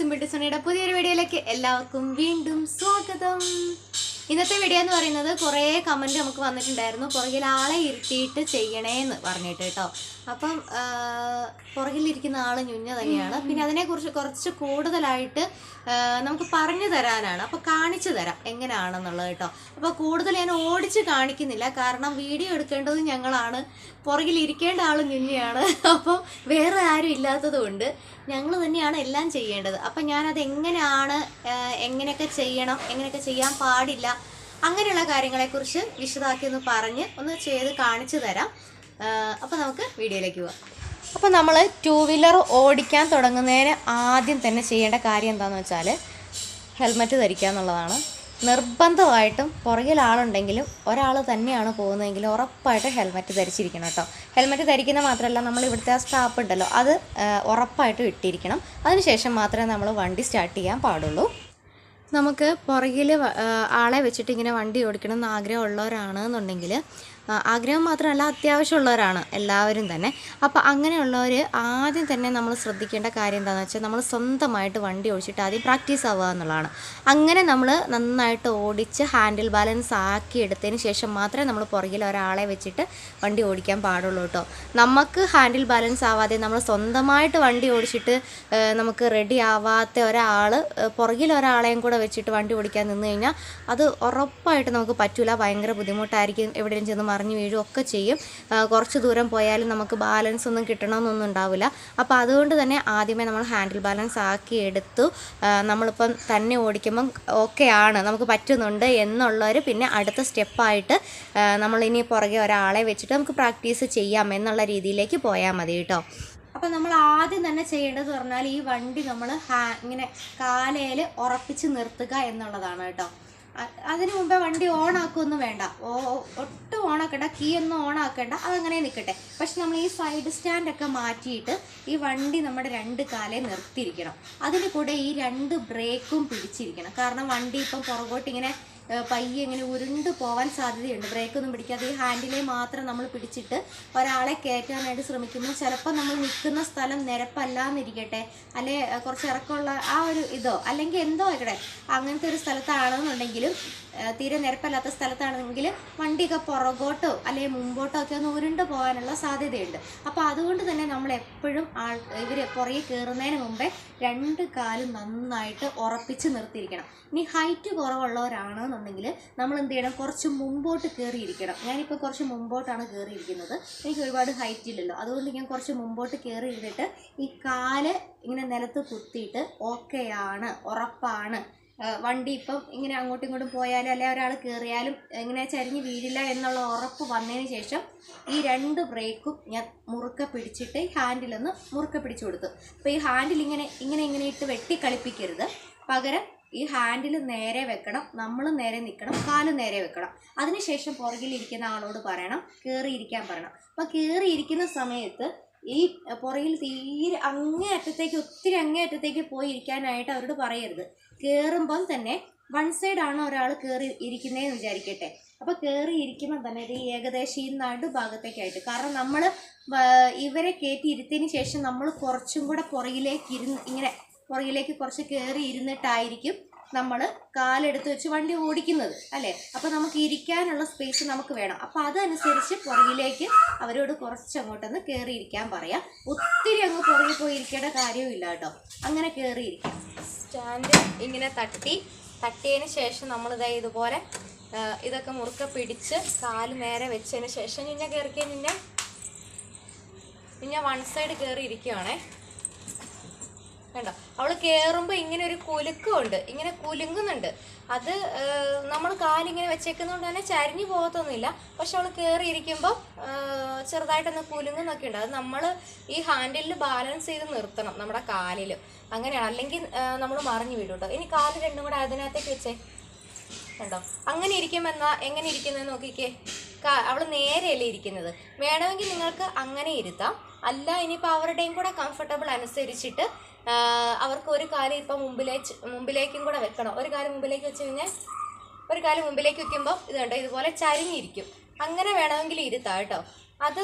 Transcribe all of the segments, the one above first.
Simple ഡിസണിയുടെ പുതിയൊരു വീഡിയോയിലേക്ക് എല്ലാവർക്കും വീണ്ടും സ്വാഗതം. ഇന്നത്തെ വീഡിയോ എന്ന് പറയുന്നത് കുറേ കമന്റ് നമുക്ക് വന്നിട്ടുണ്ടായിരുന്നു. പുറകിൽ ആളെ ഇരുത്തിയിട്ട് ചെയ്യണേന്ന് പറഞ്ഞിട്ട് കേട്ടോ അപ്പം പുറകിലിരിക്കുന്ന ആൾ ഞുഞ്ഞ തന്നെയാണ്. പിന്നെ അതിനെക്കുറിച്ച് കുറച്ച് കൂടുതലായിട്ട് നമുക്ക് പറഞ്ഞു തരാനാണ്. അപ്പോൾ കാണിച്ചു തരാം എങ്ങനെയാണെന്നുള്ളത് കേട്ടോ അപ്പോൾ കൂടുതൽ ഞാൻ ഓടിച്ച് കാണിക്കുന്നില്ല. കാരണം വീഡിയോ എടുക്കേണ്ടത് ഞങ്ങളാണ്. പുറകിലിരിക്കേണ്ട ആൾ ഞുഞ്ഞയാണ്. അപ്പോൾ വേറെ ആരും ഇല്ലാത്തത് കൊണ്ട് ഞങ്ങൾ തന്നെയാണ് എല്ലാം ചെയ്യേണ്ടത്. അപ്പം ഞാനത് എങ്ങനെയാണ് എങ്ങനെയൊക്കെ ചെയ്യണം എങ്ങനെയൊക്കെ ചെയ്യാൻ പാടില്ല അങ്ങനെയുള്ള കാര്യങ്ങളെക്കുറിച്ച് വിശദമാക്കി ഒന്ന് പറഞ്ഞ് ഒന്ന് ചെയ്ത് കാണിച്ചു തരാം. അപ്പോൾ നമുക്ക് വീഡിയോയിലേക്ക് പോവാം. അപ്പോൾ നമ്മൾ ടൂ വീലർ ഓടിക്കാൻ തുടങ്ങുന്നതിന് ആദ്യം തന്നെ ചെയ്യേണ്ട കാര്യം എന്താണെന്ന് വെച്ചാൽ ഹെൽമറ്റ് ധരിക്കുക എന്നുള്ളതാണ്. നിർബന്ധമായിട്ടും പുറകിൽ ആളുണ്ടെങ്കിലും ഒരാൾ തന്നെയാണ് പോകുന്നതെങ്കിൽ ഉറപ്പായിട്ട് ഹെൽമറ്റ് ധരിച്ചിരിക്കണം കേട്ടോ. ഹെൽമറ്റ് ധരിക്കുന്ന മാത്രമല്ല നമ്മൾ ഇവിടുത്തെ ആ സ്റ്റാപ്പ് ഉണ്ടല്ലോ അത് ഉറപ്പായിട്ടും ഇട്ടിരിക്കണം. അതിനുശേഷം മാത്രമേ നമ്മൾ വണ്ടി സ്റ്റാർട്ട് ചെയ്യാൻ പാടുള്ളൂ. നമുക്ക് പുറകിൽ ആളെ വെച്ചിട്ട് ഇങ്ങനെ വണ്ടി ഓടിക്കണം എന്ന് ആഗ്രഹമുള്ളവരാണ് എന്നുണ്ടെങ്കിൽ ആ, ആഗ്രഹം മാത്രമല്ല അത്യാവശ്യമുള്ളവരാണ് എല്ലാവരും തന്നെ. അപ്പോൾ അങ്ങനെയുള്ളവർ ആദ്യം തന്നെ നമ്മൾ ശ്രദ്ധിക്കേണ്ട കാര്യം എന്താണെന്ന് വെച്ചാൽ നമ്മൾ സ്വന്തമായിട്ട് വണ്ടി ഓടിച്ചിട്ട് ആദ്യം പ്രാക്ടീസ് ആവുക എന്നുള്ളതാണ്. അങ്ങനെ നമ്മൾ നന്നായിട്ട് ഓടിച്ച് ഹാൻഡിൽ ബാലൻസ് ആക്കി എടുത്തതിന് ശേഷം മാത്രമേ നമ്മൾ പുറകിൽ ഒരാളെ വെച്ചിട്ട് വണ്ടി ഓടിക്കാൻ പാടുള്ളൂ കേട്ടോ. നമുക്ക് ഹാൻഡിൽ ബാലൻസ് ആവാതെ നമ്മൾ സ്വന്തമായിട്ട് വണ്ടി ഓടിച്ചിട്ട് നമുക്ക് റെഡി ആവാത്ത ഒരാൾ പുറകിൽ ഒരാളെയും കൂടെ വെച്ചിട്ട് വണ്ടി ഓടിക്കാൻ നിന്ന് കഴിഞ്ഞാൽ അത് ഉറപ്പായിട്ട് നമുക്ക് പറ്റൂല. ഭയങ്കര ബുദ്ധിമുട്ടായിരിക്കും എവിടെയും ചെന്ന് മറിഞ്ഞു വീഴും ഒക്കെ ചെയ്യും. കുറച്ച് ദൂരം പോയാലും നമുക്ക് ബാലൻസ് ഒന്നും കിട്ടണമെന്നൊന്നും ഉണ്ടാവില്ല. അപ്പോൾ അതുകൊണ്ട് തന്നെ ആദ്യമേ നമ്മൾ ഹാൻഡിൽ ബാലൻസ് ആക്കി എടുത്തു. നമ്മളിപ്പം തന്നെ ഓടിക്കുമ്പം ഓക്കെ ആണ് നമുക്ക് പറ്റുന്നുണ്ട് എന്നുള്ളവർ പിന്നെ അടുത്ത സ്റ്റെപ്പായിട്ട് നമ്മൾ ഇനി പുറകെ ഒരാളെ വെച്ചിട്ട് നമുക്ക് പ്രാക്ടീസ് ചെയ്യാം എന്നുള്ള രീതിയിലേക്ക് പോയാൽ മതി കേട്ടോ. അപ്പം നമ്മൾ ആദ്യം തന്നെ ചെയ്യേണ്ടത് പറഞ്ഞാൽ ഈ വണ്ടി നമ്മൾ ഇങ്ങനെ കാലയിൽ ഉറപ്പിച്ച് നിർത്തുക എന്നുള്ളതാണ് കേട്ടോ. അതിനു മുമ്പേ വണ്ടി ഓൺ ആക്കുകയൊന്നും വേണ്ട. ഒട്ടും ഓൺ കീ ഒന്നും ഓൺ ആക്കണ്ട അതങ്ങനെ നിൽക്കട്ടെ പക്ഷെ നമ്മൾ ഈ സൈഡ് സ്റ്റാൻഡൊക്കെ മാറ്റിയിട്ട് ഈ വണ്ടി നമ്മുടെ രണ്ട് കാലെ നിർത്തിയിരിക്കണം. അതിന് കൂടെ ഈ രണ്ട് ബ്രേക്കും പിടിച്ചിരിക്കണം. കാരണം വണ്ടി ഇപ്പം പുറകോട്ട് ഇങ്ങനെ പയ്യെ ഇങ്ങനെ ഉരുണ്ട് പോകാൻ സാധ്യതയുണ്ട്. ബ്രേക്കൊന്നും പിടിക്കാതെ ഈ ഹാൻഡിലെ മാത്രം നമ്മൾ പിടിച്ചിട്ട് ഒരാളെ കയറ്റാനായിട്ട് ശ്രമിക്കുമ്പോൾ ചിലപ്പോൾ നമ്മൾ നിൽക്കുന്ന സ്ഥലം നിരപ്പല്ല എന്നിരിക്കട്ടെ അല്ലെ കുറച്ച് ഇറക്കമുള്ള ആ ഒരു ഇതോ അല്ലെങ്കിൽ എന്തോ ആയിക്കട്ടെ അങ്ങനത്തെ ഒരു സ്ഥലത്താണെന്നുണ്ടെങ്കിലും തീരെ നിരപ്പല്ലാത്ത സ്ഥലത്താണെങ്കിൽ വണ്ടിയൊക്കെ പുറകോട്ടോ അല്ലെങ്കിൽ മുമ്പോട്ടോ ഒക്കെ ഒന്ന് ഉരുണ്ട് പോകാനുള്ള സാധ്യതയുണ്ട്. അപ്പോൾ അതുകൊണ്ട് തന്നെ നമ്മൾ എപ്പോഴും ആൾ ഇവർ പുറകെ കയറുന്നതിന് മുമ്പേ രണ്ട് കാലും നന്നായിട്ട് ഉറപ്പിച്ച് നിർത്തിയിരിക്കണം. ഇനി ഹൈറ്റ് കുറവുള്ളവരാണെന്നുണ്ടെങ്കിൽ നമ്മൾ എന്ത് ചെയ്യണം? കുറച്ച് മുമ്പോട്ട് കയറിയിരിക്കണം ഞാനിപ്പോൾ കുറച്ച് മുമ്പോട്ടാണ് കയറിയിരിക്കുന്നത് എനിക്ക് ഒരുപാട് ഹൈറ്റ് ഇല്ലല്ലോ. അതുകൊണ്ട് ഞാൻ കുറച്ച് മുമ്പോട്ട് കയറി ഇരുന്നിട്ട് ഈ കാൽ ഇങ്ങനെ നിലത്ത് കുത്തിയിട്ട് ഓക്കെയാണ് ഉറപ്പാണ് വണ്ടി ഇപ്പം ഇങ്ങനെ അങ്ങോട്ടും ഇങ്ങോട്ടും പോയാലും അല്ലെ ഒരാൾ കയറിയാലും ഇങ്ങനെ ചരിഞ്ഞ് വീഴില്ല എന്നുള്ള ഉറപ്പ് വന്നതിന് ശേഷം ഈ രണ്ട് ബ്രേക്കും ഞാൻ മുറുക്ക പിടിച്ചിട്ട് ഹാൻഡിലൊന്ന് മുറുക്ക പിടിച്ചു കൊടുത്തു. അപ്പോൾ ഈ ഹാൻഡിൽ ഇങ്ങനെ ഇങ്ങനെ ഇങ്ങനെ ഇട്ട് വെട്ടിക്കളിപ്പിക്കരുത് പകരം ഈ ഹാൻഡിൽ നേരെ വെക്കണം നമ്മൾ നേരെ നിൽക്കണം കാൽ നേരെ വെക്കണം. അതിനുശേഷം പുറകിലിരിക്കുന്ന ആളോട് പറയണം കയറിയിരിക്കാൻ പറയണം. അപ്പോൾ കയറിയിരിക്കുന്ന സമയത്ത് ഈ പുറകിൽ തീരെ അങ്ങേ അറ്റത്തേക്ക് ഒത്തിരി അങ്ങേ അറ്റത്തേക്ക് പോയി ഇരിക്കാനായിട്ട് അവരോട് പറയരുത്. കയറുമ്പം തന്നെ വൺ സൈഡാണ് ഒരാൾ കയറി ഇരിക്കുന്നതെന്ന് വിചാരിക്കട്ടെ. അപ്പോൾ കയറി ഇരിക്കുമ്പോൾ തന്നെ ഇത് ഏകദേശം ഈ നടുഭാഗത്തേക്കായിട്ട്. കാരണം നമ്മൾ ഇവരെ കയറ്റി ഇരുത്തിയതിന് ശേഷം നമ്മൾ കുറച്ചും കൂടെ പുറകിലേക്ക് ഇരുന്ന് ഇങ്ങനെ പുറകിലേക്ക് കുറച്ച് കയറി ഇരുന്നിട്ടായിരിക്കും നമ്മൾ കാലെടുത്ത് വെച്ച് വണ്ടി ഓടിക്കുന്നത് അല്ലേ? അപ്പോൾ നമുക്ക് ഇരിക്കാനുള്ള സ്പേസ് നമുക്ക് വേണം. അപ്പോൾ അതനുസരിച്ച് പുറകിലേക്ക് അവരോട് കുറച്ച് അങ്ങോട്ടൊന്ന് കയറിയിരിക്കാൻ പറയാം. ഒത്തിരി അങ്ങ് പുറകിൽ പോയി ഇരിക്കേണ്ട കാര്യമില്ല കേട്ടോ. അങ്ങനെ കയറിയിരിക്കാം സ്റ്റാൻഡ് ഇങ്ങനെ തട്ടി. തട്ടിയതിന് ശേഷം നമ്മൾ നമ്മളിതാ ഇതുപോലെ ഇതൊക്കെ മുറുക്ക പിടിച്ച് കാൽ നേരെ വെച്ചതിന് ശേഷം നിന്നെ കയറിക്കാൻ നിന്നെ. നിന്നെ വൺ സൈഡ് കയറി ഇരിക്കുവാണേ കണ്ടോ? അവൾ കയറുമ്പോൾ ഇങ്ങനെ ഒരു കുലുക്കമുണ്ട് ഇങ്ങനെ കുലുങ്ങുന്നുണ്ട്. അത് നമ്മൾ കാലിങ്ങനെ വെച്ചേക്കുന്നതുകൊണ്ട് തന്നെ ചരിഞ്ഞു പോകത്തൊന്നുമില്ല. പക്ഷെ അവൾ കയറിയിരിക്കുമ്പോൾ ചെറുതായിട്ടൊന്ന് കുലുങ്ങുന്നൊക്കെ ഉണ്ട് അത് നമ്മൾ ഈ ഹാൻഡിലിൽ ബാലൻസ് ചെയ്ത് നിർത്തണം നമ്മുടെ കാലിൽ അങ്ങനെയാണ്. അല്ലെങ്കിൽ നമ്മൾ മറിഞ്ഞു വീടും കേട്ടോ ഇനി കാൽ രണ്ടും കൂടെ അതിനകത്തേക്ക് വെച്ചേ. കണ്ടോ? അങ്ങനെ ഇരിക്കുമ്പോൾ എങ്ങനെ ഇരിക്കുന്നത് നോക്കിക്കേ. അവൾ നേരെയല്ലേ ഇരിക്കുന്നത്. വേണമെങ്കിൽ നിങ്ങൾക്ക് അങ്ങനെ ഇരുത്താം. അല്ല ഇനിയിപ്പോൾ അവരുടെയും കൂടെ കംഫർട്ടബിൾ അനുസരിച്ചിട്ട് അവർക്ക് ഒരു കാലം ഇപ്പം മുമ്പിലേക്ക് മുമ്പിലേക്കും കൂടെ വെക്കണം. ഒരു കാലം മുമ്പിലേക്ക് വെച്ച് കഴിഞ്ഞാൽ ഒരു കാലം മുമ്പിലേക്ക് വെക്കുമ്പോൾ ഇത് കണ്ടോ ഇതുപോലെ ചരിഞ്ഞിരിക്കും. അങ്ങനെ വേണമെങ്കിൽ ഇരുത്താം കേട്ടോ. അത്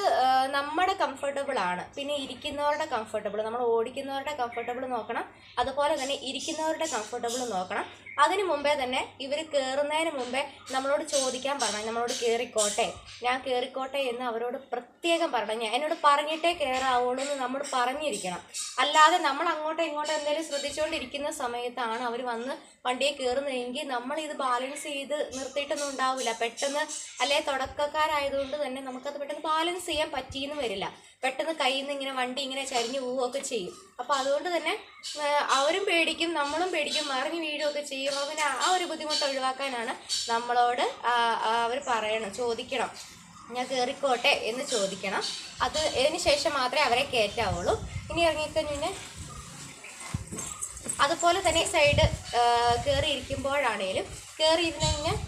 നമ്മുടെ കംഫർട്ടബിൾ ആണ്. പിന്നെ ഇരിക്കുന്നവരുടെ കംഫർട്ടബിൾ നമ്മൾ ഓടിക്കുന്നവരുടെ കംഫർട്ടബിൾ നോക്കണം. അതുപോലെ തന്നെ ഇരിക്കുന്നവരുടെ കംഫർട്ടബിൾ നോക്കണം. അതിന് മുമ്പേ തന്നെ ഇവർ കയറുന്നതിന് മുമ്പേ നമ്മളോട് ചോദിക്കാൻ പറഞ്ഞു. നമ്മളോട് കയറിക്കോട്ടെ ഞാൻ കയറിക്കോട്ടെ എന്ന് അവരോട് പ്രത്യേകം പറഞ്ഞു. ഞാൻ എന്നോട് പറഞ്ഞിട്ടേ കയറാവുള്ളൂ എന്ന് നമ്മൾ പറഞ്ഞിരിക്കണം. അല്ലാതെ നമ്മൾ അങ്ങോട്ടോ ഇങ്ങോട്ടോ എന്തെങ്കിലും ശ്രദ്ധിച്ചുകൊണ്ടിരിക്കുന്ന സമയത്താണ് അവർ വന്ന് വണ്ടിയെ കയറുന്നതെങ്കിൽ നമ്മൾ ഇത് ബാലൻസ് ചെയ്ത് നിർത്തിയിട്ടൊന്നും ഉണ്ടാവില്ല. പെട്ടെന്ന് അല്ലെ തുടക്കക്കാരായതുകൊണ്ട് തന്നെ നമുക്കത് പെട്ടെന്ന് ബാലൻസ് ചെയ്യാൻ പറ്റിയെന്ന് വരില്ല. പെട്ടെന്ന് കയ്യിൽ നിന്ന് ഇങ്ങനെ വണ്ടി ഇങ്ങനെ ചരിഞ്ഞു പോവുകയൊക്കെ ചെയ്യും. അപ്പോൾ അതുകൊണ്ട് തന്നെ അവരും പേടിക്കും നമ്മളും പേടിക്കും മറിഞ്ഞ് വീഴുകയൊക്കെ ചെയ്യും. അപ്പോൾ പിന്നെ ആ ഒരു ബുദ്ധിമുട്ട് ഒഴിവാക്കാനാണ് നമ്മളോട് അവർ പറയണം ചോദിക്കണം. ഞാൻ കയറിക്കോട്ടെ എന്ന് ചോദിക്കണം. അത് അതിന് ശേഷം മാത്രമേ അവരെ കയറ്റാവുള്ളൂ. ഇനി ഇറങ്ങിക്കഴിഞ്ഞ് അതുപോലെ തന്നെ സൈഡ് കയറി ഇരിക്കുമ്പോഴാണേലും കയറി ഇരുന്ന് കഴിഞ്ഞാൽ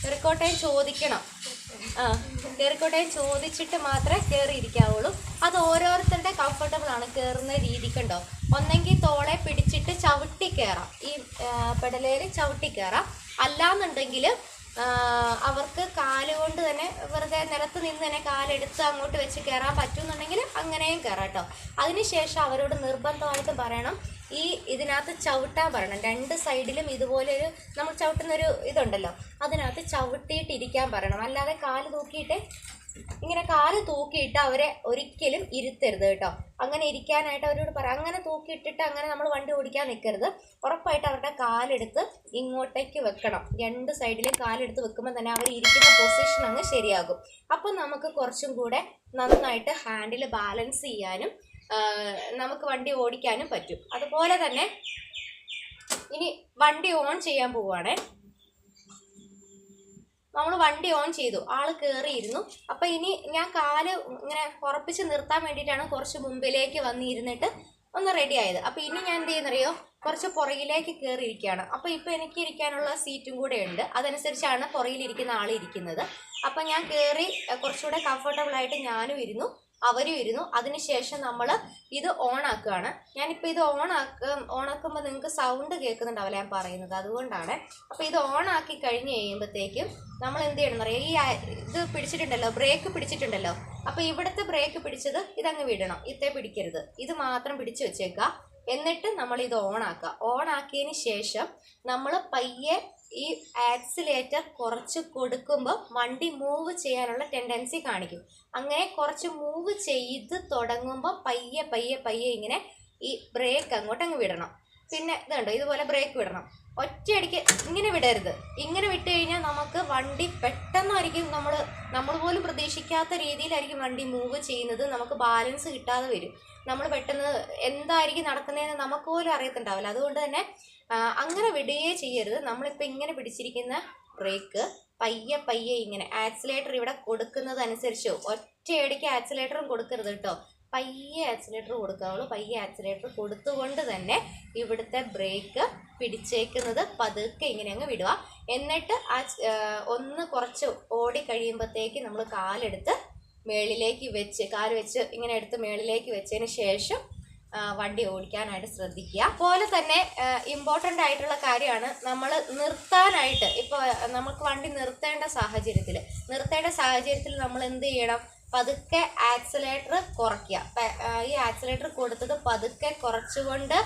കയറിക്കോട്ടെ ചോദിക്കണം. ആ കയറിക്കോട്ടയും ചോദിച്ചിട്ട് മാത്രമേ കയറി ഇരിക്കാവുള്ളൂ അത് ഓരോരുത്തരുടെ കംഫർട്ടബിൾ ആണ് കയറുന്ന രീതി കണ്ടോ ഒന്നെങ്കിൽ തോളെ പിടിച്ചിട്ട് ചവിട്ടി കയറാം ഈ പെടലേൽ ചവിട്ടി കയറാം അല്ലാന്നുണ്ടെങ്കിൽ അവർക്ക് കാലുകൊണ്ട് തന്നെ വെറുതെ നിലത്ത് നിന്ന് തന്നെ കാലെടുത്ത് അങ്ങോട്ട് വെച്ച് കയറാൻ പറ്റുന്നുണ്ടെങ്കിൽ അങ്ങനെയും കയറാം കേട്ടോ. അതിനുശേഷം അവരോട് നിർബന്ധമായിട്ട് പറയണം ഈ ഇതിനകത്ത് ചവിട്ടാൻ പറയണം. രണ്ട് സൈഡിലും ഇതുപോലെ ഒരു നമ്മൾ ചവിട്ടുന്ന ഒരു ഇതുണ്ടല്ലോ അതിനകത്ത് ചവിട്ടിയിട്ട് ഇരിക്കാൻ പറയണം. അല്ലാതെ കാൽ തൂക്കിയിട്ട് ഇങ്ങനെ കാൽ തൂക്കിയിട്ട് അവരെ ഒരിക്കലും ഇരുത്തരുത് കേട്ടോ. അങ്ങനെ ഇരിക്കാനായിട്ട് അവരോട് പറയാം അങ്ങനെ തൂക്കിയിട്ടിട്ട് അങ്ങനെ നമ്മൾ വണ്ടി ഓടിക്കാൻ നിൽക്കരുത് ഉറപ്പായിട്ട് അവരുടെ കാലെടുത്ത് ഇങ്ങോട്ടേക്ക് വെക്കണം. രണ്ട് സൈഡിലും കാലെടുത്ത് വെക്കുമ്പോൾ തന്നെ അവർ ഇരിക്കുന്ന പൊസിഷൻ അങ്ങ് ശരിയാകും. അപ്പം നമുക്ക് കുറച്ചും കൂടെ നന്നായിട്ട് ഹാൻഡിൽ ബാലൻസ് ചെയ്യാനും നമുക്ക് വണ്ടി ഓടിക്കാനും പറ്റും. അതുപോലെ തന്നെ ഇനി വണ്ടി ഓൺ ചെയ്യാൻ പോവുകയാണേ നമ്മൾ വണ്ടി ഓൺ ചെയ്തു. ആൾ കയറിയിരുന്നു അപ്പോൾ ഇനി ഞാൻ കാൽ ഇങ്ങനെ ഉറപ്പിച്ച് നിർത്താൻ വേണ്ടിയിട്ടാണ് കുറച്ച് മുമ്പിലേക്ക് വന്നിരുന്നിട്ട് ഒന്ന് റെഡി ആയത്. അപ്പോൾ ഇനി ഞാൻ എന്ത് ചെയ്യുന്നറിയോ? കുറച്ച് പുറകിലേക്ക് കയറിയിരിക്കുകയാണ് അപ്പോൾ ഇപ്പോൾ എനിക്ക് ഇരിക്കാനുള്ള സീറ്റും കൂടെ ഉണ്ട്. അതനുസരിച്ചാണ് പുറകിലിരിക്കുന്ന ആൾ ഇരിക്കുന്നത്. അപ്പോൾ ഞാൻ കയറി കുറച്ചുകൂടെ കംഫർട്ടബിളായിട്ട് ഞാനും ഇരുന്നു. അവരും ഇരുന്നു. അതിനുശേഷം നമ്മൾ ഇത് ഓൺ ആക്കുകയാണ് ഞാനിപ്പോൾ ഇത് ഓൺ ആക്ക ഓൺ ആക്കുമ്പോൾ നിങ്ങൾക്ക് സൗണ്ട് കേൾക്കുന്നുണ്ടാവില്ല ഞാൻ പറയുന്നത്. അതുകൊണ്ടാണ്. അപ്പോൾ ഇത് ഓൺ ആക്കി കഴിഞ്ഞ് കഴിയുമ്പോഴത്തേക്കും നമ്മൾ എന്ത് ചെയ്യണം എന്നറിയാം ഈ ഇത് പിടിച്ചിട്ടുണ്ടല്ലോ. ബ്രേക്ക് പിടിച്ചിട്ടുണ്ടല്ലോ. അപ്പോൾ ഇവിടുത്തെ ബ്രേക്ക് പിടിച്ചത് ഇതങ്ങ് വിടണം. ഇത്തേ പിടിക്കരുത്. ഇത് മാത്രം പിടിച്ചു വെച്ചേക്കുക. എന്നിട്ട് നമ്മൾ ഇത് ഓൺ ആക്കുക ഓൺ ആക്കിയതിന് ശേഷം നമ്മൾ പയ്യെ ഈ ആക്സിലേറ്റർ കുറച്ച് കൊടുക്കുമ്പോൾ വണ്ടി മൂവ് ചെയ്യാനുള്ള ടെൻഡൻസി കാണിക്കും. അങ്ങനെ കുറച്ച് മൂവ് ചെയ്ത് തുടങ്ങുമ്പോൾ പയ്യെ പയ്യെ പയ്യെ ഇങ്ങനെ ഈ ബ്രേക്ക് അങ്ങോട്ട് അങ്ങ് വിടണം. പിന്നെ ഇതുണ്ടോ ഇതുപോലെ ബ്രേക്ക് വിടണം. ഒറ്റയടിക്ക് ഇങ്ങനെ വിടരുത്. ഇങ്ങനെ വിട്ട് കഴിഞ്ഞാൽ നമുക്ക് വണ്ടി പെട്ടെന്നായിരിക്കും നമ്മൾ നമ്മൾ പോലും പ്രതീക്ഷിക്കാത്ത രീതിയിലായിരിക്കും വണ്ടി മൂവ് ചെയ്യുന്നത്. നമുക്ക് ബാലൻസ് കിട്ടാതെ വരും. നമ്മൾ പെട്ടെന്ന് എന്തായിരിക്കും നടക്കുന്നതെന്ന് നമുക്ക് പോലും അറിയത്തുണ്ടാവില്ല. അതുകൊണ്ട് തന്നെ അങ്ങനെ വിടുകയേ ചെയ്യരുത്. നമ്മളിപ്പോൾ ഇങ്ങനെ പിടിച്ചിരിക്കുന്ന ബ്രേക്ക് പയ്യെ പയ്യെ ഇങ്ങനെ ആക്സിലേറ്റർ ഇവിടെ കൊടുക്കുന്നത് അനുസരിച്ച് ഒറ്റയടിക്ക് ആക്സിലേറ്ററും കൊടുക്കരുത് കേട്ടോ. പയ്യെ ആക്സിലേറ്റർ കൊടുക്കാവുള്ളൂ. പയ്യെ ആക്സിലേറ്റർ കൊടുത്തുകൊണ്ട് തന്നെ ഇവിടുത്തെ ബ്രേക്ക് പിടിച്ചേക്കുന്നത് പതുക്കെ ഇങ്ങനെ അങ്ങ് വിടുക. എന്നിട്ട് ആ ഒന്ന് കുറച്ച് ഓടി കഴിയുമ്പോഴത്തേക്ക് നമ്മൾ കാലെടുത്ത് മേളിലേക്ക് വെച്ച് കാൽ വെച്ച് ഇങ്ങനെ എടുത്ത് മേളിലേക്ക് വെച്ചതിന് ശേഷം വണ്ടി ഓടിക്കാനായിട്ട് ശ്രദ്ധിക്കുക. അതുപോലെ തന്നെ ഇമ്പോർട്ടന്റ് ആയിട്ടുള്ള കാര്യമാണ് നമ്മൾ നിർത്താനായിട്ട് ഇപ്പോൾ നമുക്ക് വണ്ടി നിർത്തേണ്ട സാഹചര്യത്തിൽ നിർത്തേണ്ട സാഹചര്യത്തിൽ നമ്മൾ എന്ത് ചെയ്യണം? പതുക്കെ ആക്സലേറ്റർ കുറയ്ക്കുക. ഈ ആക്സലേറ്റർ കൊടുത്തത് പതുക്കെ കുറച്ചുകൊണ്ട്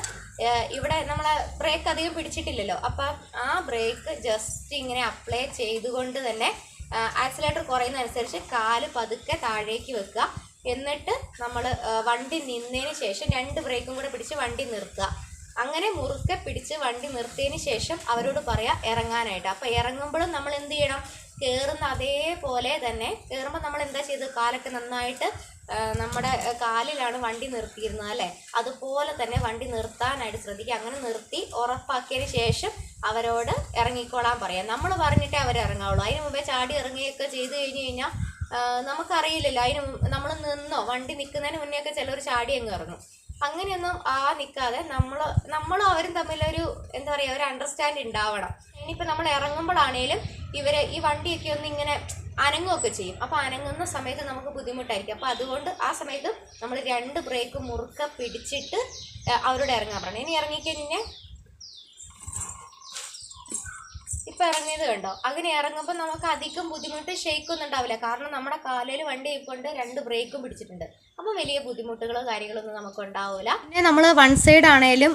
ഇവിടെ നമ്മൾ ബ്രേക്ക് അധികം പിടിച്ചിട്ടില്ലല്ലോ. അപ്പം ആ ബ്രേക്ക് ജസ്റ്റ് ഇങ്ങനെ അപ്ലൈ ചെയ്തുകൊണ്ട് തന്നെ ആക്സിലേറ്റർ കുറയുന്നതനുസരിച്ച് കാൽ പതുക്കെ താഴേക്ക് വെക്കുക. എന്നിട്ട് നമ്മൾ വണ്ടി നിന്നതിന് ശേഷം രണ്ട് ബ്രേക്കും കൂടെ പിടിച്ച് വണ്ടി നിർത്തുക. അങ്ങനെ മുറുക്കെ പിടിച്ച് വണ്ടി നിർത്തിയതിന് ശേഷം അവരോട് പറയാ ഇറങ്ങാനായിട്ട്. അപ്പോൾ ഇറങ്ങുമ്പോഴും നമ്മൾ എന്ത് ചെയ്യണം? കയറുന്ന അതേപോലെ തന്നെ കയറുമ്പോൾ നമ്മൾ എന്താ ചെയ്തത് കാലൊക്കെ നന്നായിട്ട് നമ്മുടെ കാലിലാണ് വണ്ടി നിർത്തിയിരുന്നത് അല്ലേ? അതുപോലെ തന്നെ വണ്ടി നിർത്താനായിട്ട് ശ്രദ്ധിക്കുക. അങ്ങനെ നിർത്തി ഉറപ്പാക്കിയതിന് ശേഷം അവരോട് ഇറങ്ങിക്കോളാൻ പറയാം. നമ്മൾ പറഞ്ഞിട്ടേ അവർ ഇറങ്ങാവുള്ളൂ. അതിന് മുമ്പേ ചാടി ഇറങ്ങിയൊക്കെ ചെയ്തു കഴിഞ്ഞ് കഴിഞ്ഞാൽ നമുക്കറിയില്ലല്ലോ. അതിന് നമ്മൾ നിന്നോ? വണ്ടി നിൽക്കുന്നതിന് മുന്നേ ഒക്കെ ചിലർ ചാടി അങ്ങ് ഇറങ്ങും. അങ്ങനെയൊന്നും ആ നിൽക്കാതെ നമ്മൾ നമ്മളും അവരും തമ്മിലൊരു എന്താ പറയുക ഒരു അണ്ടർസ്റ്റാൻഡ് ഉണ്ടാവണം. ഇനിയിപ്പോൾ നമ്മൾ ഇറങ്ങുമ്പോഴാണേലും ഇവരെ ഈ വണ്ടിയൊക്കെ ഒന്ന് ഇങ്ങനെ അനങ്ങുകയൊക്കെ ചെയ്യും. അപ്പോൾ അനങ്ങുന്ന സമയത്ത് നമുക്ക് ബുദ്ധിമുട്ടായിരിക്കും. അപ്പോൾ അതുകൊണ്ട് ആ സമയത്ത് നമ്മൾ രണ്ട് ബ്രേക്ക് മുറുക്ക പിടിച്ചിട്ട് അവരോട് ഇറങ്ങാൻ പറയണം. ഇനി ഇറങ്ങിക്കഴിഞ്ഞാൽ ഇപ്പൊ ഇറങ്ങിയത് കണ്ടോ? അങ്ങനെ ഇറങ്ങുമ്പോൾ നമുക്ക് അധികം ബുദ്ധിമുട്ട് ഷെയ്ക്ക് ഒന്നും ഉണ്ടാവില്ല കാരണം നമ്മുടെ കാലിൽ വണ്ടി കൊണ്ട് രണ്ട് ബ്രേക്കും പിടിച്ചിട്ടുണ്ട്. അപ്പോൾ വലിയ ബുദ്ധിമുട്ടുകളോ കാര്യങ്ങളൊന്നും നമുക്ക് ഉണ്ടാവില്ല പിന്നെ നമ്മൾ വൺ സൈഡ് ആണേലും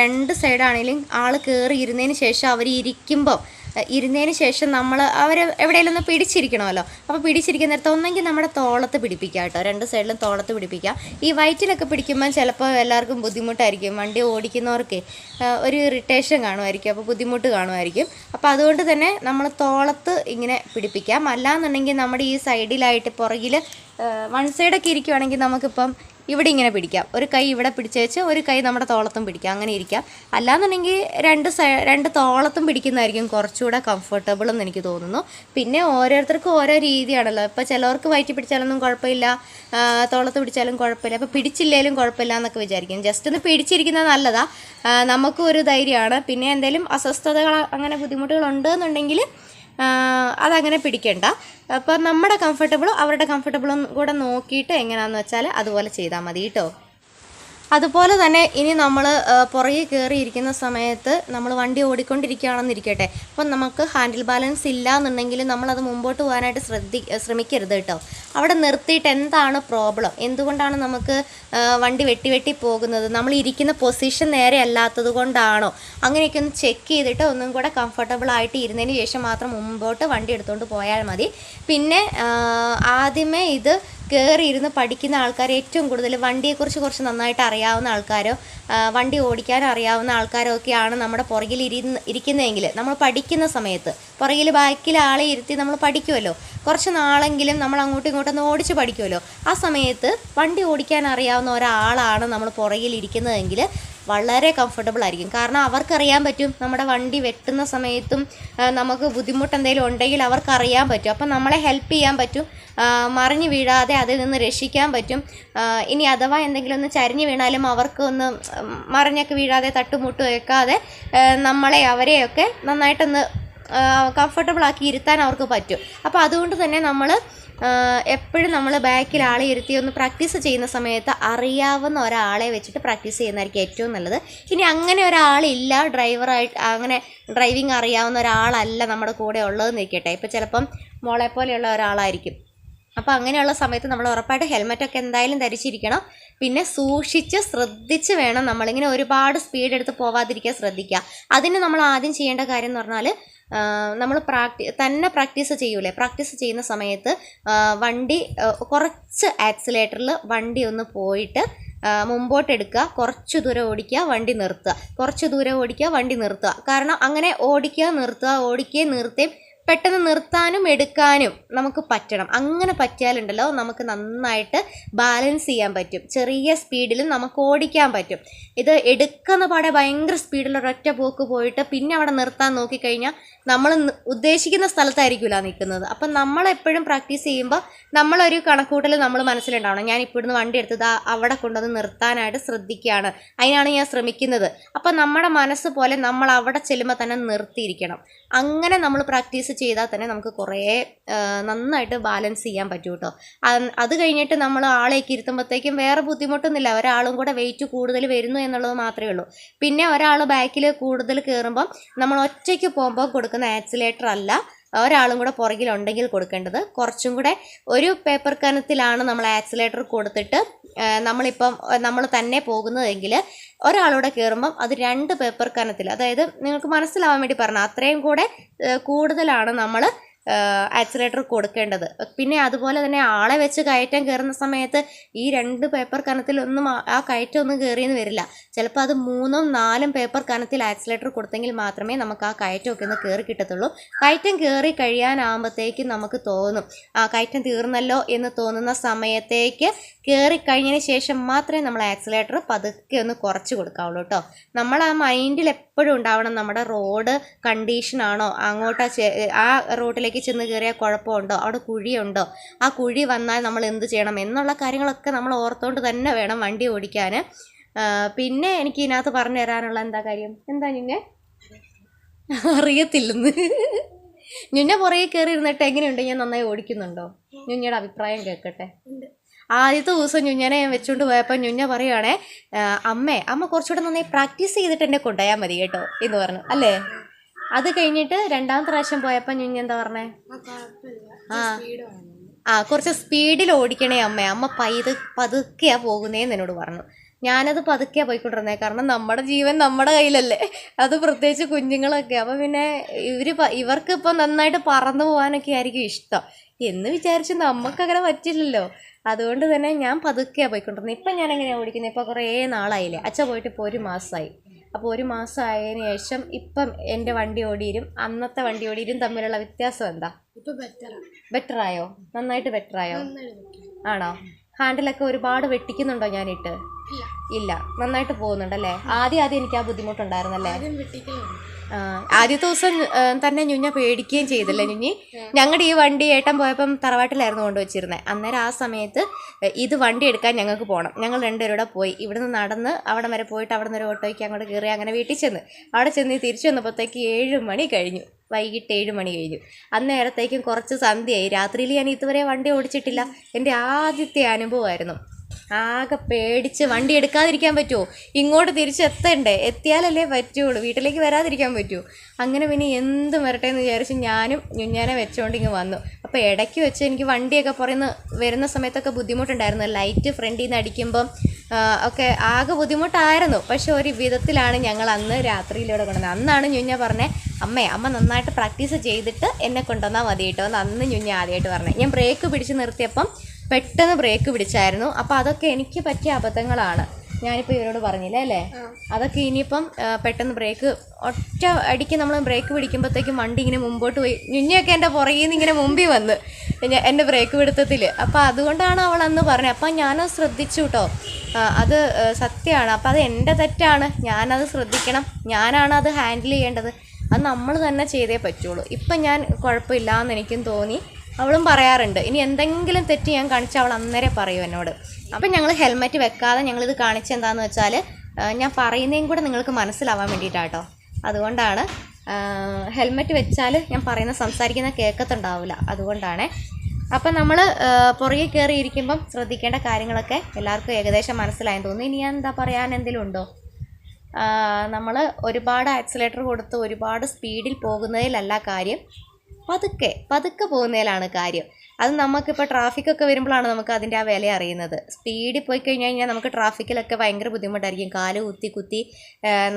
രണ്ട് സൈഡ് ആണേലും ആൾ കയറി ഇരുന്നതിന് ശേഷം അവർ ഇരിക്കുമ്പോൾ ഇരുന്നതിന് ശേഷം നമ്മൾ അവർ എവിടെയെങ്കിലും ഒന്ന് പിടിച്ചിരിക്കണമല്ലോ. അപ്പോൾ പിടിച്ചിരിക്കുന്ന നേരത്തെ ഒന്നെങ്കിൽ നമ്മുടെ തോളത്ത് പിടിപ്പിക്കുക കേട്ടോ. രണ്ട് സൈഡിലും തോളത്ത് പിടിപ്പിക്കുക ഈ വയറ്റിലൊക്കെ പിടിക്കുമ്പോൾ ചിലപ്പോൾ എല്ലാവർക്കും ബുദ്ധിമുട്ടായിരിക്കും. വണ്ടി ഓടിക്കുന്നവർക്ക് ഒരു ഇറിറ്റേഷൻ കാണുമായിരിക്കും. അപ്പോൾ ബുദ്ധിമുട്ട് കാണുമായിരിക്കും. അപ്പോൾ അതുകൊണ്ട് തന്നെ നമ്മൾ തോളത്ത് ഇങ്ങനെ പിടിപ്പിക്കാം. അല്ലാന്നുണ്ടെങ്കിൽ നമ്മുടെ ഈ സൈഡിലായിട്ട് പുറകിൽ വൺ സൈഡൊക്കെ ഇരിക്കുവാണെങ്കിൽ നമുക്കിപ്പം ഇവിടെ ഇങ്ങനെ പിടിക്കാം. ഒരു കൈ ഇവിടെ പിടിച്ചേച്ച് ഒരു കൈ നമ്മുടെ തോളത്തും പിടിക്കാം. അങ്ങനെ ഇരിക്കാം. അല്ലാന്നുണ്ടെങ്കിൽ രണ്ട് രണ്ട് തോളത്തും പിടിക്കുന്നതായിരിക്കും കുറച്ചുകൂടെ കംഫർട്ടബിൾ എന്ന് എനിക്ക് തോന്നുന്നു. പിന്നെ ഓരോരുത്തർക്കും ഓരോ രീതിയാണല്ലോ. ഇപ്പോൾ ചിലവർക്ക് വയറ്റി പിടിച്ചാലൊന്നും കുഴപ്പമില്ല. തോളത്ത് പിടിച്ചാലും കുഴപ്പമില്ല. അപ്പോൾ പിടിച്ചില്ലേലും കുഴപ്പമില്ല എന്നൊക്കെ വിചാരിക്കും. ജസ്റ്റ് ഒന്ന് പിടിച്ചിരിക്കുന്നത് നല്ലതാണ് നമുക്കും ഒരു ധൈര്യമാണ്. പിന്നെ എന്തെങ്കിലും അസ്വസ്ഥതകൾ അങ്ങനെ ബുദ്ധിമുട്ടുകൾ ഉണ്ടെന്നുണ്ടെങ്കിൽ ആഹ് അതങ്ങനെ പിടിക്കണ്ട. അപ്പം നമ്മുടെ കംഫർട്ടബിളും അവരുടെ കംഫർട്ടബിളും കൂടെ നോക്കിയിട്ട് എങ്ങനെയാണെന്ന് വെച്ചാൽ അതുപോലെ ചെയ്താൽ മതി കേട്ടോ. അതുപോലെ തന്നെ ഇനി നമ്മൾ പുറകെ കയറിയിരിക്കുന്ന സമയത്ത് നമ്മൾ വണ്ടി ഓടിക്കൊണ്ടിരിക്കുകയാണെന്ന് ഇരിക്കട്ടെ അപ്പം നമുക്ക് ഹാൻഡിൽ ബാലൻസ് ഇല്ല എന്നുണ്ടെങ്കിൽ നമ്മളത് മുമ്പോട്ട് പോകാനായിട്ട് ശ്രദ്ധി ശ്രമിക്കരുത് കേട്ടോ. അവിടെ നിർത്തിയിട്ട് എന്താണ് പ്രോബ്ലം? എന്തുകൊണ്ടാണ് നമുക്ക് വണ്ടി വെട്ടി വെട്ടി പോകുന്നത്? നമ്മൾ ഇരിക്കുന്ന പൊസിഷൻ നേരെ അല്ലാത്തത് കൊണ്ടാണോ? അങ്ങനെയൊക്കെ ഒന്ന് ചെക്ക് ചെയ്തിട്ട് ഒന്നും കൂടെ കംഫർട്ടബിൾ ആയിട്ട് ഇരുന്നതിന് ശേഷം മാത്രം മുമ്പോട്ട് വണ്ടി എടുത്തുകൊണ്ട് പോയാൽ മതി. പിന്നെ ആദ്യമേ ഇത് കയറി ഇരുന്ന് പഠിക്കുന്ന ആൾക്കാർ ഏറ്റവും കൂടുതൽ വണ്ടിയെക്കുറിച്ച് കുറച്ച് നന്നായിട്ട് അറിയാവുന്ന ആൾക്കാരോ വണ്ടി ഓടിക്കാൻ അറിയാവുന്ന ആൾക്കാരോ ഒക്കെയാണ് നമ്മുടെ പുറകിൽ ഇരുന്ന് ഇരിക്കുന്നതെങ്കിൽ നമ്മൾ പഠിക്കുന്ന സമയത്ത് പുറകിൽ ബാക്കിൽ ആളെ ഇരുത്തി നമ്മൾ പഠിക്കുമല്ലോ കുറച്ച് നാളെങ്കിലും നമ്മൾ അങ്ങോട്ടും ഇങ്ങോട്ടും ഒന്ന് ഓടിച്ച് പഠിക്കുമല്ലോ ആ സമയത്ത് വണ്ടി ഓടിക്കാൻ അറിയാവുന്ന ഒരാളാണ് നമ്മൾ പുറകിൽ ഇരിക്കുന്നതെങ്കിൽ വളരെ കംഫർട്ടബിൾ ആയിരിക്കും. കാരണം അവർക്കറിയാൻ പറ്റും നമ്മുടെ വണ്ടി വെട്ടുന്ന സമയത്തും നമുക്ക് ബുദ്ധിമുട്ട് എന്തെങ്കിലും ഉണ്ടെങ്കിൽ അവർക്കറിയാൻ പറ്റും. അപ്പം നമ്മളെ ഹെൽപ്പ് ചെയ്യാൻ പറ്റും. മറിഞ്ഞു വീഴാതെ അതിൽ നിന്ന് രക്ഷിക്കാൻ പറ്റും. ഇനി അഥവാ എന്തെങ്കിലും ഒന്ന് ചരിഞ്ഞു വീണാലും അവർക്ക് ഒന്ന് മറിഞ്ഞൊക്കെ വീഴാതെ തട്ടുമുട്ടും വെക്കാതെ നമ്മളെ അവരെയൊക്കെ നന്നായിട്ടൊന്ന് കംഫർട്ടബിൾ ആക്കി ഇരുത്താൻ അവർക്ക് പറ്റും. അപ്പോൾ അതുകൊണ്ട് തന്നെ നമ്മൾ എപ്പോഴും നമ്മൾ ബാക്കിൽ ആളെ ഇരുത്തി ഒന്ന് പ്രാക്ടീസ് ചെയ്യുന്ന സമയത്ത് അറിയാവുന്ന ഒരാളെ വെച്ചിട്ട് പ്രാക്ടീസ് ചെയ്യുന്നതായിരിക്കും ഏറ്റവും നല്ലത്. ഇനി അങ്ങനെ ഒരാളില്ല ഡ്രൈവറായിട്ട് അങ്ങനെ ഡ്രൈവിംഗ് അറിയാവുന്ന ഒരാളല്ല നമ്മുടെ കൂടെ ഉള്ളതെന്ന് ഇരിക്കട്ടെ. ഇപ്പോൾ ചിലപ്പം മോളെ പോലെയുള്ള ഒരാളായിരിക്കും. അപ്പോൾ അങ്ങനെയുള്ള സമയത്ത് നമ്മൾ ഉറപ്പായിട്ട് ഹെൽമെറ്റൊക്കെ എന്തായാലും ധരിച്ചിരിക്കണം. പിന്നെ സൂക്ഷിച്ച് ശ്രദ്ധിച്ച് വേണം നമ്മളിങ്ങനെ ഒരുപാട് സ്പീഡ് എടുത്ത് പോവാതിരിക്കാൻ ശ്രദ്ധിക്കുക. അതിന് നമ്മൾ ആദ്യം ചെയ്യേണ്ട കാര്യം എന്ന് പറഞ്ഞാൽ നമ്മൾ പ്രാക്ടി തന്നെ പ്രാക്ടീസ് ചെയ്യൂലേ? പ്രാക്ടീസ് ചെയ്യുന്ന സമയത്ത് വണ്ടി കുറച്ച് ആക്സിലേറ്ററിൽ വണ്ടി ഒന്ന് പോയിട്ട് മുമ്പോട്ടെടുക്കുക കുറച്ച് ദൂരം ഓടിക്കുക വണ്ടി നിർത്തുക. കുറച്ച് ദൂരം ഓടിക്കുക വണ്ടി നിർത്തുക. കാരണം അങ്ങനെ ഓടിക്കുക നിർത്തുക ഓടിക്കുകയും നിർത്തുകയും പെട്ടെന്ന് നിർത്താനും എടുക്കാനും നമുക്ക് പറ്റണം. അങ്ങനെ പറ്റിയാലുണ്ടല്ലോ നമുക്ക് നന്നായിട്ട് ബാലൻസ് ചെയ്യാൻ പറ്റും. ചെറിയ സ്പീഡിലും നമുക്ക് ഓടിക്കാൻ പറ്റും. ഇത് എടുക്കുന്ന പാടെ ഭയങ്കര സ്പീഡിൽ ഒരൊറ്റ പോക്ക് പോയിട്ട് പിന്നെ അവിടെ നിർത്താൻ നോക്കിക്കഴിഞ്ഞാൽ നമ്മൾ ഉദ്ദേശിക്കുന്ന സ്ഥലത്തായിരിക്കില്ല നിൽക്കുന്നത് അപ്പം നമ്മളെപ്പോഴും പ്രാക്ടീസ് ചെയ്യുമ്പോൾ നമ്മളൊരു കണക്കൂട്ടൽ നമ്മൾ മനസ്സിലുണ്ടാവണം. ഞാൻ ഇപ്പോൾ ഇവിടുന്ന് വണ്ടി എടുത്തത് അവിടെ കൊണ്ടുവന്ന് നിർത്താനായിട്ട് ശ്രദ്ധിക്കുകയാണ് അതിനാണ് ഞാൻ ശ്രമിക്കുന്നത്. അപ്പം നമ്മുടെ മനസ്സ് പോലെ നമ്മൾ അവിടെ ചെല്ലുമ്പോൾ തന്നെ നിർത്തിയിരിക്കണം. അങ്ങനെ നമ്മൾ പ്രാക്ടീസ് ചെയ്താൽ തന്നെ നമുക്ക് കുറേ നന്നായിട്ട് ബാലൻസ് ചെയ്യാൻ പറ്റും കേട്ടോ അത് കഴിഞ്ഞിട്ട് നമ്മൾ ആളേക്ക് ഇരുത്തുമ്പോഴത്തേക്കും വേറെ ബുദ്ധിമുട്ടൊന്നുമില്ല ഒരാളും കൂടെ വെയിറ്റ് കൂടുതൽ വരുന്നു എന്നുള്ളത് മാത്രമേ ഉള്ളൂ. പിന്നെ ഒരാൾ ബാക്കിൽ കൂടുതൽ കയറുമ്പം നമ്മൾ ഒറ്റയ്ക്ക് പോകുമ്പോൾ കൊടുക്കുന്ന ആക്സിലേറ്റർ അല്ല ഒരാളും കൂടെ പുറകിലുണ്ടെങ്കിൽ കൊടുക്കേണ്ടത്. കുറച്ചും കൂടെ ഒരു പേപ്പർ കനത്തിലാണ് നമ്മൾ ആക്സിലേറ്റർ കൊടുത്തിട്ട് നമ്മളിപ്പം നമ്മൾ തന്നെ പോകുന്നതെങ്കിൽ ഒരാളൂടെ കയറുമ്പം അത് രണ്ട് പേപ്പർ കനത്തിൽ അതായത് നിങ്ങൾക്ക് മനസ്സിലാവാൻ വേണ്ടി പറഞ്ഞ അത്രയും കൂടെ കൂടുതലാണ് നമ്മൾ ആക്സിലേറ്റർ കൊടുക്കേണ്ടത്. പിന്നെ അതുപോലെ തന്നെ ആളെ വെച്ച് കയറ്റം കയറുന്ന സമയത്ത് ഈ രണ്ട് പേപ്പർ കനത്തിലൊന്നും ആ- കയറ്റം ഒന്നും കയറിയെന്ന് വരില്ല. ചിലപ്പോൾ അത് മൂന്നും നാലും പേപ്പർ കനത്തിൽ ആക്സിലേറ്റർ കൊടുത്തെങ്കിൽ മാത്രമേ നമുക്ക് ആ കയറ്റമൊക്കെ ഒന്ന് കയറി കിട്ടത്തുള്ളൂ. കയറ്റം കയറി കഴിയാനാകുമ്പോഴത്തേക്കും നമുക്ക് തോന്നും ആ കയറ്റം തീർന്നല്ലോ എന്ന് തോന്നുന്ന സമയത്തേക്ക് കയറി കഴിഞ്ഞതിന് ശേഷം മാത്രമേ നമ്മൾ ആക്സിലേറ്റർ പതുക്കെ ഒന്ന് കുറച്ച് കൊടുക്കാവുള്ളൂ കേട്ടോ. നമ്മൾ ആ മൈൻഡിൽ എപ്പോഴും ഉണ്ടാവണം നമ്മുടെ റോഡ് കണ്ടീഷനാണോ അങ്ങോട്ട് ആ ചെ- ആ റോഡിലേക്ക് ചെന്ന് കയറിയാൽ കുഴപ്പമുണ്ടോ? അവിടെ കുഴിയുണ്ടോ? ആ കുഴി വന്നാൽ നമ്മൾ എന്ത് ചെയ്യണം? എന്നുള്ള കാര്യങ്ങളൊക്കെ നമ്മൾ ഓർത്തുകൊണ്ട് തന്നെ വേണം വണ്ടി ഓടിക്കാൻ. പിന്നെ എനിക്ക് ഇതിനകത്ത് പറഞ്ഞു തരാനുള്ള എന്താ കാര്യം? എന്താ നിന്നെ? അറിയത്തില്ലെന്ന്. നിന്നെ പുറകെ കയറി ഇരുന്നിട്ട് എങ്ങനെയുണ്ട്? ഞാൻ നന്നായി ഓടിക്കുന്നുണ്ടോ? ഞുഞ്ഞയുടെ അഭിപ്രായം കേൾക്കട്ടെ. ആദ്യത്തെ ദിവസം ഞുഞ്ഞനെ ഞാൻ വെച്ചുകൊണ്ട് പോയപ്പോൾ ഞുഞ്ഞ പറയുവാണേ "ആ, അമ്മേ അമ്മ കുറച്ചുകൂടെ നന്നായി പ്രാക്ടീസ് ചെയ്തിട്ട് എന്നെ കൊണ്ടുപോയാൽ മതി കേട്ടോ എന്ന് പറഞ്ഞു. അല്ലേ? അത് കഴിഞ്ഞിട്ട് രണ്ടാമത്തെ പ്രാവശ്യം പോയപ്പോ ഞാൻ എന്താ പറഞ്ഞേ? ആ ആ. കുറച്ച് സ്പീഡിൽ ഓടിക്കണേ അമ്മ. അമ്മ പൈത് പതുക്കെയാ പോകുന്നേന്ന് എന്നോട് പറഞ്ഞു. ഞാനത് പതുക്കെയാ പോയിക്കൊണ്ടിരുന്നേ. കാരണം നമ്മുടെ ജീവൻ നമ്മുടെ കയ്യിലല്ലേ. അത് പ്രത്യേകിച്ച് കുഞ്ഞുങ്ങളൊക്കെ. അപ്പം പിന്നെ ഇവർ ഇവർക്ക് ഇപ്പം നന്നായിട്ട് പറന്നു പോകാനൊക്കെ ആയിരിക്കും ഇഷ്ടം. എന്ന് വിചാരിച്ച് നമുക്കങ്ങനെ പറ്റില്ലല്ലോ. അതുകൊണ്ട് തന്നെ ഞാൻ പതുക്കെയാ പോയിക്കൊണ്ടിരുന്നത്. ഇപ്പം ഞാൻ എങ്ങനെയാണ് ഓടിക്കുന്നത് ഇപ്പോൾ കുറേ നാളായില്ലേ. അച്ഛ പോയിട്ട് ഇപ്പൊ ഒരു മാസമായി അപ്പോൾ ഒരു മാസം ആയതിനു ശേഷം ഇപ്പം എന്റെ വണ്ടി ഓടിയിരും അന്നത്തെ വണ്ടി ഓടിയിരും തമ്മിലുള്ള വ്യത്യാസം എന്താ? ബെറ്റർ ആയോ നന്നായിട്ട് ബെറ്റർ ആയോ ആണോ? ഹാൻഡിലൊക്കെ ഒരുപാട് വെട്ടിക്കുന്നുണ്ടോ ഞാനിട്ട്? ഇല്ല. നന്നായിട്ട് പോകുന്നുണ്ടല്ലേ? ആദ്യം ആദ്യം എനിക്ക് ആ ബുദ്ധിമുട്ടുണ്ടായിരുന്നല്ലേ? ആദ്യത്തെ ദിവസം തന്നെ ഞുഞ്ഞ പേടിക്കുകയും ചെയ്തല്ലേ ഞുഞ്ഞി? ഞങ്ങളുടെ ഈ വണ്ടി ഏട്ടൻ പോയപ്പം തറവാട്ടിലായിരുന്നു കൊണ്ടുവച്ചിരുന്നത് അന്നേരം ആ സമയത്ത് ഇത് വണ്ടി എടുക്കാൻ ഞങ്ങൾക്ക് പോകണം ഞങ്ങൾ രണ്ടുപേരൂടെ പോയി. ഇവിടുന്ന് നടന്ന് അവിടെ വരെ പോയിട്ട് അവിടെ നിന്ന് ഒരു ഓട്ടോയ്ക്ക് അങ്ങോട്ട് കയറി അങ്ങനെ വീട്ടിൽ ചെന്ന്. അവിടെ ചെന്ന് തിരിച്ചു വന്നപ്പോഴത്തേക്ക് ഏഴ് മണി കഴിഞ്ഞു. വൈകിട്ട് ഏഴ് മണി കഴിഞ്ഞു. അന്നേരത്തേക്കും കുറച്ച് സന്ധ്യയായി. രാത്രിയിൽ ഞാൻ ഇതുവരെ വണ്ടി ഓടിച്ചിട്ടില്ല. എന്റെ ആദ്യത്തെ അനുഭവമായിരുന്നു. ആകെ പേടിച്ച് വണ്ടി എടുക്കാതിരിക്കാൻ പറ്റുമോ ഇങ്ങോട്ട് തിരിച്ചെത്തണ്ടേ എത്തിയാലല്ലേ പറ്റുള്ളൂ. വീട്ടിലേക്ക് വരാതിരിക്കാൻ പറ്റുമോ അങ്ങനെ പിന്നെ എന്തും വരട്ടെ എന്ന് വിചാരിച്ച് ഞാനും ഞുഞ്ഞാനെ വെച്ചുകൊണ്ട് ഇങ്ങ് വന്നു. അപ്പോൾ ഇടയ്ക്ക് വെച്ച് എനിക്ക് വണ്ടിയൊക്കെ പറയുന്ന വരുന്ന സമയത്തൊക്കെ ബുദ്ധിമുട്ടുണ്ടായിരുന്നു. ലൈറ്റ് ഫ്രണ്ടിൽ നിന്ന് അടിക്കുമ്പം ഒക്കെ ആകെ ബുദ്ധിമുട്ടായിരുന്നു. പക്ഷെ ഒരു വിധത്തിലാണ് ഞങ്ങൾ അന്ന് രാത്രിയിലൂടെ കൊണ്ടുവന്നത്. അന്നാണ് ഞുഞ്ഞ പറഞ്ഞേ അമ്മേ അമ്മ നന്നായിട്ട് പ്രാക്ടീസ് ചെയ്തിട്ട് എന്നെ കൊണ്ടുവന്നാൽ മതി കേട്ടോ എന്ന് അന്ന് ഞുഞ്ഞ ആദ്യമായിട്ട് പറഞ്ഞത് ഞാൻ ബ്രേക്ക് പിടിച്ച് നിർത്തിയപ്പം പെട്ടെന്ന് ബ്രേക്ക് പിടിച്ചായിരുന്നു. അപ്പോൾ അതൊക്കെ എനിക്ക് പറ്റിയ അബദ്ധങ്ങളാണ്. ഞാനിപ്പോൾ ഇവരോട് പറഞ്ഞില്ലേ അല്ലേ? അതൊക്കെ ഇനിയിപ്പം പെട്ടെന്ന് ബ്രേക്ക് ഒറ്റ അടിക്ക് നമ്മൾ ബ്രേക്ക് പിടിക്കുമ്പോഴത്തേക്കും വണ്ടി ഇങ്ങനെ മുമ്പോട്ട് പോയി. ഞുഞ്ഞൊക്കെ എന്റെ പുറകിൽ നിന്ന് ഇങ്ങനെ മുമ്പിൽ വന്ന് എന്റെ ബ്രേക്ക് പിടുത്തത്തിൽ അപ്പോൾ അതുകൊണ്ടാണ് അവൾ അന്ന് പറഞ്ഞത്. അപ്പം ഞാനത് ശ്രദ്ധിച്ചു കേട്ടോ അത് സത്യമാണ്. അപ്പോൾ അത് എന്റെ തെറ്റാണ്. ഞാനത് ശ്രദ്ധിക്കണം. ഞാനാണ് അത് ഹാൻഡിൽ ചെയ്യേണ്ടത്. അത് നമ്മൾ തന്നെ ചെയ്തേ പറ്റുള്ളൂ. ഇപ്പം ഞാൻ കുഴപ്പമില്ല എന്ന് എനിക്കും തോന്നി. അവളും പറയാറുണ്ട് ഇനി എന്തെങ്കിലും തെറ്റ് ഞാൻ കാണിച്ച അവൾ അന്നേരം പറയും എന്നോട്. അപ്പം ഞങ്ങൾ ഹെൽമെറ്റ് വെക്കാതെ ഞങ്ങളിത് കാണിച്ചെന്താന്ന് വെച്ചാൽ ഞാൻ പറയുന്നതും കൂടെ നിങ്ങൾക്ക് മനസ്സിലാവാൻ വേണ്ടിയിട്ടാട്ടോ. അതുകൊണ്ടാണ് ഹെൽമെറ്റ് വെച്ചാൽ ഞാൻ പറയുന്ന സംസാരിക്കുന്ന കേൾക്കത്തുണ്ടാവില്ല. അതുകൊണ്ടാണ്. അപ്പം നമ്മൾ പുറകെ കയറിയിരിക്കുമ്പം ശ്രദ്ധിക്കേണ്ട കാര്യങ്ങളൊക്കെ എല്ലാവർക്കും ഏകദേശം മനസ്സിലായെന്ന് തോന്നുന്നു. ഇനി ഞാൻ എന്താ പറയാൻ എന്തെങ്കിലും ഉണ്ടോ? നമ്മൾ ഒരുപാട് ആക്സിലേറ്റർ കൊടുത്ത് ഒരുപാട് സ്പീഡിൽ പോകുന്നതിലല്ല കാര്യം. പതുക്കെ പതുക്കെ പോകുന്നതിലാണ് കാര്യം. അത് നമുക്കിപ്പോൾ ട്രാഫിക്കൊക്കെ വരുമ്പോഴാണ് നമുക്ക് അതിന്റെ ആ വില അറിയുന്നത്. സ്പീഡിൽ പോയി കഴിഞ്ഞ് കഴിഞ്ഞാൽ നമുക്ക് ട്രാഫിക്കിലൊക്കെ ഭയങ്കര ബുദ്ധിമുട്ടായിരിക്കും. കാൽ കുത്തി കുത്തി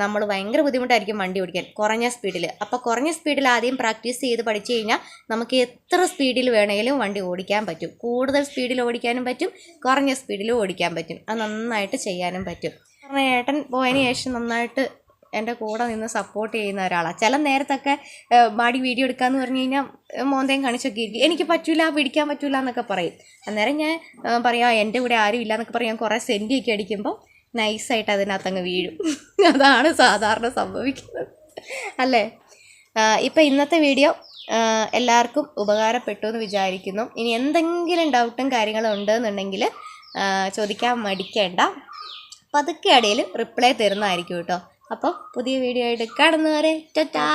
നമ്മൾ ഭയങ്കര ബുദ്ധിമുട്ടായിരിക്കും വണ്ടി ഓടിക്കാൻ. കുറഞ്ഞ സ്പീഡിൽ അപ്പോൾ കുറഞ്ഞ സ്പീഡിൽ ആദ്യം പ്രാക്ടീസ് ചെയ്ത് പഠിച്ചു കഴിഞ്ഞാൽ നമുക്ക് എത്ര സ്പീഡിൽ വേണമെങ്കിലും വണ്ടി ഓടിക്കാൻ പറ്റും. കൂടുതൽ സ്പീഡിൽ ഓടിക്കാനും പറ്റും കുറഞ്ഞ സ്പീഡിൽ ഓടിക്കാൻ പറ്റും. അത് നന്നായിട്ട് ചെയ്യാനും പറ്റും. കാരണം ഏട്ടൻ പോയതിന് ശേഷം നന്നായിട്ട് എന്റെ കൂടെ നിന്ന് സപ്പോർട്ട് ചെയ്യുന്ന ഒരാളാണ് ചില നേരത്തൊക്കെ മാടി വീഡിയോ എടുക്കാന്ന് പറഞ്ഞു കഴിഞ്ഞാൽ മോന്തയും കാണിച്ചൊക്കെ ഇരിക്കും. എനിക്ക് പറ്റൂല പിടിക്കാൻ പറ്റൂല എന്നൊക്കെ പറയും. അന്നേരം ഞാൻ പറയാം എന്റെ കൂടെ ആരും ഇല്ല എന്നൊക്കെ പറയാം. കുറേ സെന്റിയൊക്കെ അടിക്കുമ്പോൾ നൈസായിട്ട് അതിനകത്ത് അങ്ങ് വീഴും. അതാണ് സാധാരണ സംഭവിക്കുന്നത്. അല്ലേ? ഇപ്പം ഇന്നത്തെ വീഡിയോ എല്ലാവർക്കും ഉപകാരപ്പെട്ടു എന്ന് വിചാരിക്കുന്നു. ഇനി എന്തെങ്കിലും ഡൗട്ടും കാര്യങ്ങളും ഉണ്ടെന്നുണ്ടെങ്കിൽ ചോദിക്കാൻ മടിക്കേണ്ട. പതുക്കെ ഇടയിൽ റിപ്ലൈ തരുന്നതായിരിക്കും കേട്ടോ. അപ്പോൾ പുതിയ വീഡിയോ ആയിട്ട് കടന്നു വരെ ടാറ്റാ